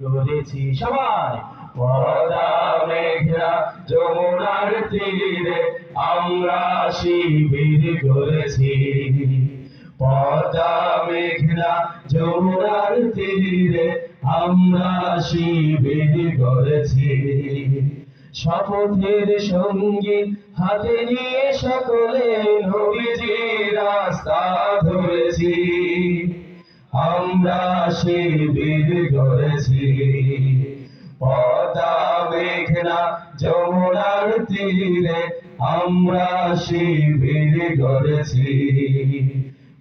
করেছি সবাই। পদা মেঘনা যমুনার তীরে আমরা শিবির করেছি। পদা মেঘনা যমুনার তীরে আমরা শিবির করেছি। শপথের সঙ্গী হাতে নিয়ে সকলে নবীজি রাস্তা ধরেছি। আমরা শিবির করেছি। পদা মেঘনা যমুনার তীরে আমরা শিবির করেছি।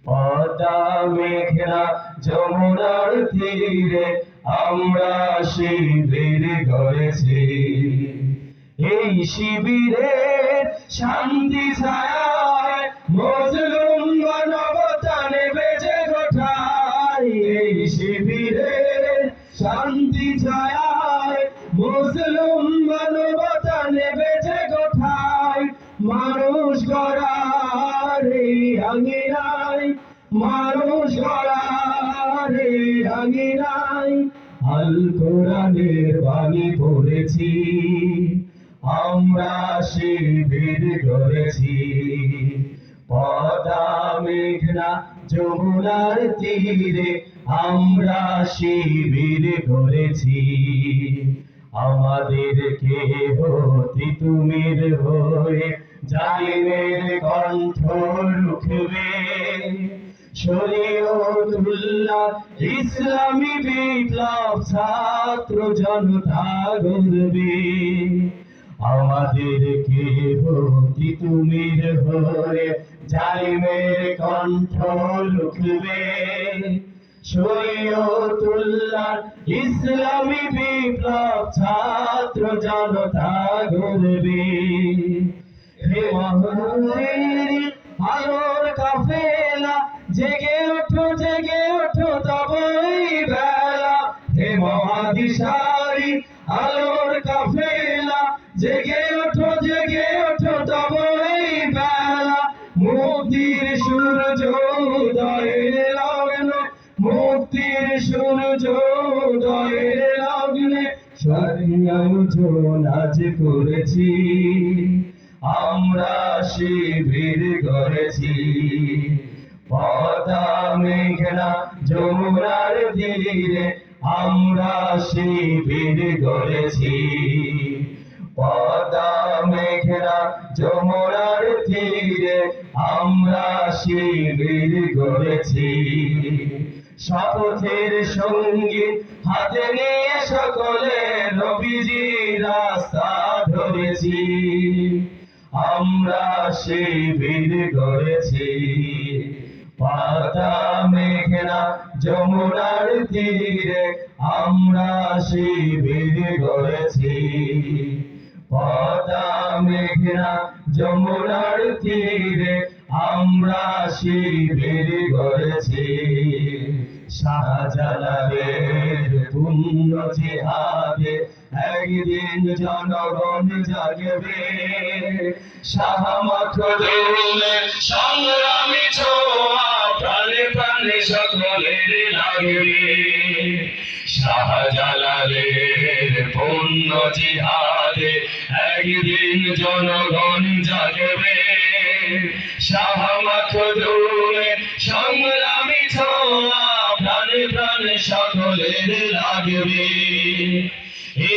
পদা মেঘনা যমুনার তীরে আমরা শিবির করেছি। এই শিবিরের শান্তি ছায় মজলুম এই শিবিরের শান্তি ছায় মুসলিম মানবতা নেবে যে গোঠায় মানুষ গড়ার এই আঙিনায়, মানুষ গড়ার এই আঙিনায়, আল কোরআনের বাণী পড়েছি, আমরা শিবির করেছি। পদা মেঘনা যমুনার তীরে আমরা শিবির করেছি আমাদেরকে হতি তুমির হয়ে জালিমের কণ্ঠ রুখবে। শরীয়তুল্লাহ ইসলামী বিপ্লব ছাত্র জনতা গর্বে আমাদেরকে হতি তুমির হয়ে জালিমের কণ্ঠ লুকবে। শরীয়তুল্লাহ ইসলামী বিপ্লব ছাত্র জনতা গর্বে হে মহাবীর আলোর কাফেলা, জেগে ওঠো জেগে ওঠো তবই বেলা। হে মহাদিশারি আলোর স্বর্ণায়োজন আজ করেছি। আমরা শিবির করেছি। পদা মেঘনা যমুনার তীরে আমরা শিবির করেছি। পদা মেঘনা যমুনার তীরে আমরা শিবির করেছি। শপথের সঙ্গী হাতে নিয়ে সকলে ধরেছি আমরা শিবির করেছি পাতা মেঘনা যমুনার তীরে, আমরা শিবির করেছি পদা মেঘনা যমুনার তীরে, আমরা শিবির করেছি শাহজালালের পুণ্য জিহাদে একদিন জনগণ জাগবে শাহমাখদুমের সংগ্রামী ছোঁয়া প্রাণে প্রাণে সকলের লাগবে শাহজালালের পুণ্য জিহাদে একদিন জনগণ জাগবে শাহমাখদুমের সংগ্রামী ছোঁয়া প্রাণে প্রাণে সকলের লাগবে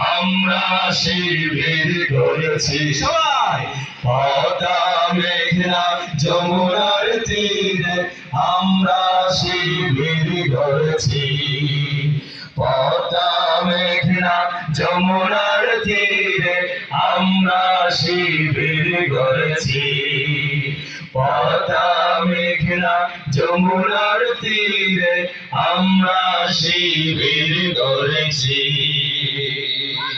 আমরা শিবির করেছি। সবাই। পদা মেঘনা যমুনার তীরে আমরা শিবির করেছি। পদা মেঘনা যমুনার তীরে আমরা শিবির করেছি। পদা মেঘনা যমুনার তীরে আমরা শিবির করেছি। Yeah.